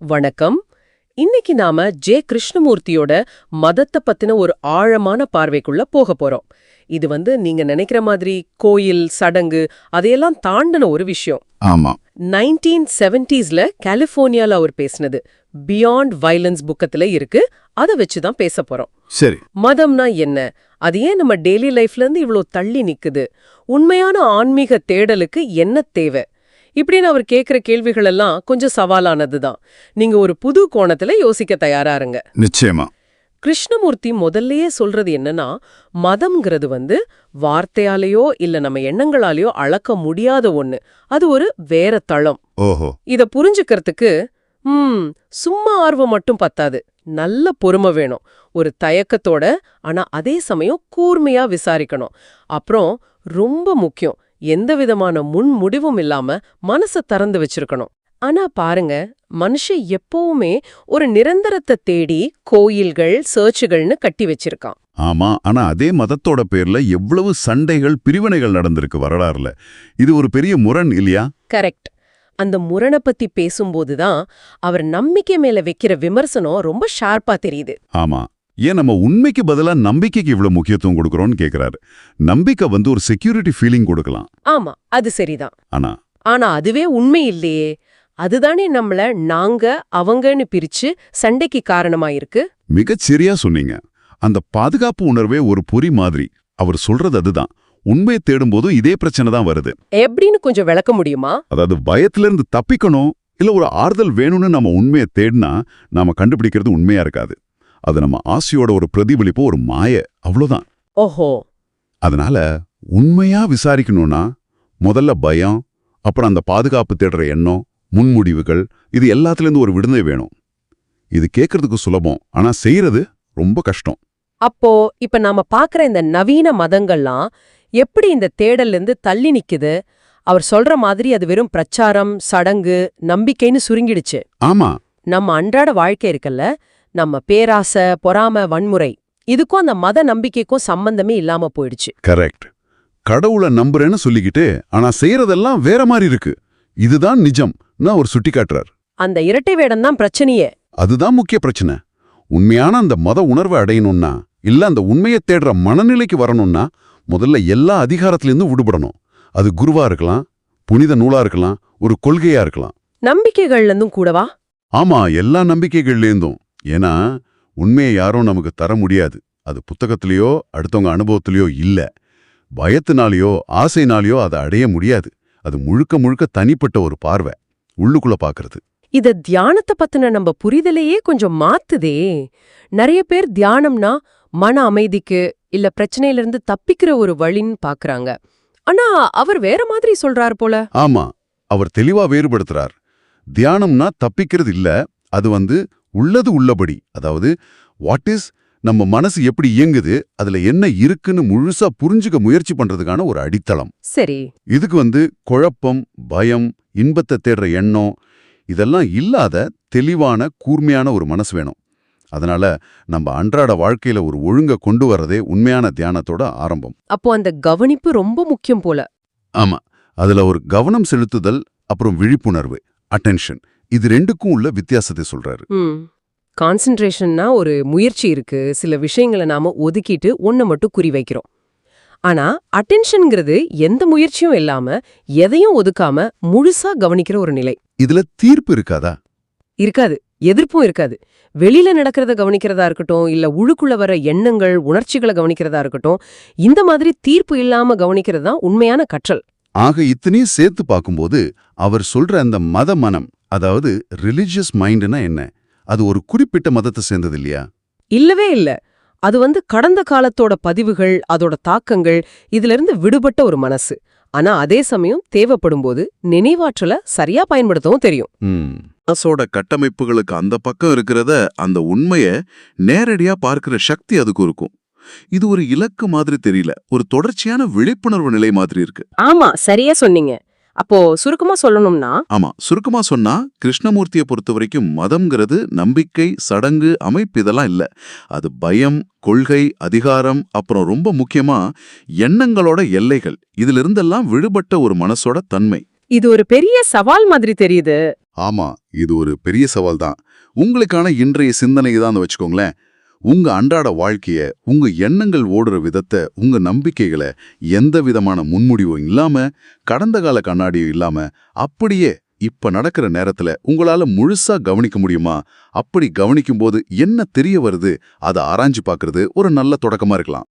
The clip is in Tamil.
வணக்கம். இன்னைக்கு நாம ஜே கிருஷ்ணமூர்த்தியோட மதத்தை பத்தின ஒரு ஆழமான பார்வைக்குள்ள போக போறோம். இது வந்து நீங்க நினைக்கிற மாதிரி கோயில் சடங்கு அதையெல்லாம் தாண்டின ஒரு விஷயம். ஆமா. நைன்டீன் செவன்டீஸ்ல கலிஃபோர்னியால அவர் பேசினது பியாண்ட் வயலன்ஸ் புக்கத்துல இருக்கு. அதை வச்சு தான் பேச போறோம். சரி. மதம்னா என்ன? அது ஏன் நம்ம டெய்லி லைஃப்ல இருந்து இவ்ளோ தள்ளி நிக்குது? உண்மையான ஆன்மீக தேடலுக்கு என்ன தேவை? இப்படின்னு அவர் கேக்குற கேள்விகள் எல்லாம் கொஞ்சம் சவாலானது தான் நீங்க ஒரு புது கோணத்துல யோசிக்க தயாரா இருங்க. நிச்சயமா. கிருஷ்ணமூர்த்தி முதல்லயே சொல்றது என்னன்னா மதம்ங்கிறது வந்து வார்த்தையாலேயோ இல்ல நம்ம எண்ணங்களாலேயோ அளக்க முடியாத ஒண்ணு. அது ஒரு வேற தளம். ஓஹோ. இத புரிஞ்சுக்கிறதுக்கு ம் சும்மா ஆர்வம் மட்டும் பத்தாது. நல்ல பொறுமை வேணும். ஒரு தயக்கத்தோட ஆனா அதே சமயம் கூர்மையா விசாரிக்கணும். அப்புறம் ரொம்ப முக்கியம். எந்த விதமான முன் முடிவும் இல்லாம மனச திறந்து வச்சிருக்கணும். ஆனா பாருங்க மனுஷன் எப்பவுமே ஒரு நிரந்தரத்தை தேடி கோயில்கள் சர்ச்சுகள்னு கட்டி வச்சிருக்கான். ஆமா ஆனா அதே மதத்தோட பேர்ல எவ்வளவு சண்டைகள் பிரிவினைகள் நடந்திருக்கு வரலாறுல. இது ஒரு பெரிய முரண் இல்லையா? கரெக்ட். அந்த முரணை பத்தி பேசும்போது தான் அவர் நம்பிக்கை மேல வைக்கிற விமர்சனம் ரொம்ப ஷார்ப்பா தெரியுது. ஆமா. ஏன் நம்ம உண்மைக்கு பதிலா நம்பிக்கைக்கு இவ்வளவு முக்கியத்துவம் கொடுக்கறோம்னு கேக்குறாரு. நம்பிக்கை வந்து ஒரு செக்யூரிட்டி ஃபீலிங் கொடுக்கலாம். ஆமா அது சரிதான். ஆனா? ஆனா அதுவே உண்மை இல்லையே. அதுதானே நம்மள நாங்க அவங்கன்னு பிரிச்சு சண்டைக்கு காரணமா இருக்கு மிகச் சரியா சொன்னீங்க. அந்த பாதுகாப்பு உணர்வே ஒரு பொறி மாதிரி. அவர் சொல்றது அதுதான். உண்மையை தேடும்போதும் இதே பிரச்சனை தான் வருது. எப்படின்னு கொஞ்சம் விளக்க முடியுமா? அதாவது பயத்துல இருந்து தப்பிக்கணும் இல்ல ஒரு ஆறுதல் வேணும்னு நம்ம உண்மையை தேடினா நாம கண்டுபிடிக்கிறது உண்மையா இருக்காது. அது நம்ம ஆசையோட ஒரு பிரதிபலிப்பு ஒரு மாய. அவ்வளவுதான். ஓஹோ. அதனால உண்மையா விசாரிக்கணும்னா முதல்ல பயம் அப்புறம் அந்த பாதுகாப்பு தேடுற எண்ணம் முன்முடிவுகள் இது எல்லாத்துலேருந்து ஒரு விடுதலை வேணும். இது கேட்கறதுக்கு சுலபம் ஆனா செய்யறது ரொம்ப கஷ்டம். அப்போ இப்ப நாம பாக்குற இந்த நவீன மதங்கள்லாம் எப்படி இந்த தேடல்ல இருந்து தள்ளி நிக்குது? அவர் சொல்ற மாதிரி அது வெறும் பிரச்சாரம் சடங்கு நம்பிக்கைன்னு சுருங்கிடுச்சு. ஆமா. நம்ம அன்றாட வாழ்க்கை இருக்குல்ல நம்ம பேராசை பொறாம வன்முறை இதுக்கும் அந்த மத நம்பிக்கைக்கும் சம்பந்தமே இல்லாம போயிடுச்சு. கரெக்ட் கடவுளை நம்புறேன்னு சொல்லிக்கிட்டு ஆனா செய்யறதெல்லாம் வேற மாதிரி இருக்கு. இதுதான் நிஜம் அவர் சுட்டி காட்டுறார் அந்த இரட்டை வேடம் தான் பிரச்சனையே. அதுதான் முக்கிய பிரச்சனை. உண்மையான அந்த மத உணர்வை அடையணும்னா இல்ல அந்த உண்மையை தேடுற மனநிலைக்கு வரணும்னா முதல்ல எல்லா அதிகாரத்திலிருந்து விடுபடணும். அது குருவா இருக்கலாம் புனித நூலா இருக்கலாம் ஒரு கொள்கையா இருக்கலாம். நம்பிக்கைகள்ல இருந்தும் கூடவா? ஆமா எல்லா நம்பிக்கைகள்லேருந்தும். ஏன்னா உண்மையை யாரும் நமக்கு தர முடியாது. அது புத்தகத்திலேயோ அடுத்தவங்க அனுபவத்திலேயோ இல்ல. பயத்தினாலேயோ ஆசைனாலேயோ அதை அடைய முடியாது. அது முழுக்க முழுக்க தனிப்பட்ட ஒரு பார்வை. உள்ளுக்குள்ள பாக்குறது. இத தியானத்தை பத்தின நம்ம புரிதலையே கொஞ்சம் மாத்துதே. நிறைய பேர் தியானம்னா மன அமைதிக்கு இல்ல பிரச்சனையில இருந்து தப்பிக்கிற ஒரு வழின்னு பாக்குறாங்க. ஆனா அவர் வேற மாதிரி சொல்றார் போல. ஆமா. அவர் தெளிவா வேறுபடுத்துறார். தியானம்னா தப்பிக்கிறது இல்ல. அது வந்து உள்ளது உள்ளபடி. அதாவது வாட் இஸ் நம்ம மனசு எப்படி இயங்குது அதுல என்ன இருக்குன்னு முழுசா புரிஞ்சுக்க முயற்சி பண்றதுக்கான ஒரு அடித்தளம். சரி. இதுக்கு வந்து குழப்பம் பயம் இன்பத்தை தேடுற எண்ணம் இதெல்லாம் இல்லாத தெளிவான கூர்மையான ஒரு மனசு வேணும். அதனால நம்ம அன்றாட வாழ்க்கையில ஒரு ஒழுங்க கொண்டு வர்றதே உண்மையான தியானத்தோட ஆரம்பம். அப்போ அந்த கவனிப்பு ரொம்ப முக்கியம் போல. ஆமா. அதுல ஒரு கவனம் செலுத்துதல் அப்புறம் விழிப்புணர்வு அட்டென்ஷன் இது ரெண்டுக்கும் உள்ள வித்தியாசத்தை சொல்றாரு. கான்சென்ட்ரேஷன்னா ஒரு முயற்சி இருக்கு. சில விஷயங்களை நாம ஒதுக்கிட்டு ஒன்ன மட்டும் குறி வைக்கிறோம். ஆனா அட்டென்ஷன்ங்கிறது எந்த முயற்சியும் இல்லாம எதையும் ஒதுக்காம முழுசா கவனிக்கிற ஒரு நிலை. இதுல தீர்ப்பு இருக்காதா? இருக்காது. எதிர்ப்பும் இருக்காது. வெளியில நடக்கிறத கவனிக்கிறதா இருக்கட்டும் இல்ல உள்ளுக்குள்ள வர எண்ணங்கள் உணர்ச்சிகளை கவனிக்கிறதா இருக்கட்டும் இந்த மாதிரி தீர்ப்பு இல்லாம கவனிக்கிறது தான் உண்மையான கற்றல். ஆக இத்தனையும் சேர்த்து பார்க்கும்போது அவர் சொல்ற அந்த மத மனம் அதாவது ரிலிஜியஸ் மைண்டுனா என்ன? அது ஒரு குறிப்பிட்ட மதத்தை சேர்ந்தது இல்லையா? இல்லவே இல்ல. அது வந்து கடந்த காலத்தோட பதிவுகள் அதோட தாக்கங்கள் இதுல இருந்து விடுபட்ட ஒரு மனசு. ஆனா அதே சமயம் தேவைப்படும்போது நினைவாற்றல சரியா பயன்படுத்தவும் தெரியும். ம். மனசோட கட்டமைப்புகளுக்கு அந்த பக்கம் இருக்கிறத அந்த உண்மைய நேரடியா பார்க்கிற சக்தி அதுக்கு இருக்கும் இது ஒரு இலக்கு மாதிரி தெரியல. ஒரு தொடர்ச்சியான விழிப்புணர்வு நிலை மாதிரி இருக்கு. ஆமா சரியா சொன்னீங்க. அப்போ சுருக்கமா சொல்லணும்னா ஆமா சுருக்கமா சொன்னா கிருஷ்ணமூர்த்தியை பொறுத்த வரைக்கும் மதம்ங்கிறது நம்பிக்கை சடங்கு அமைப்பு இதெல்லாம் இல்ல. அது பயம் கொள்கை அதிகாரம் அப்புறம் ரொம்ப முக்கியமா எண்ணங்களோட எல்லைகள். இதிலிருந்தெல்லாம் விடுபட்ட ஒரு மனசோட தன்மை. இது ஒரு பெரிய சவால் மாதிரி தெரியுது. ஆமா இது ஒரு பெரிய சவால் தான். உங்களுக்கான இன்றைய சிந்தனை தான் வச்சுக்கோங்களேன். உங்க அன்றாட வாழ்க்கைய உங்க எண்ணங்கள் ஓடுற விதத்தை உங்க நம்பிக்கைகளை எந்த விதமான முன்முடிவும் இல்லாம கடந்த கால கண்ணாடியும் இல்லாம அப்படியே இப்ப நடக்கிற நேரத்துல உங்களால முழுசா கவனிக்க முடியுமா? அப்படி கவனிக்கும் போது என்ன தெரிய வருது? அதை ஆராய்ஞ்சு பாக்குறது ஒரு நல்ல தொடக்கமா இருக்கலாம்.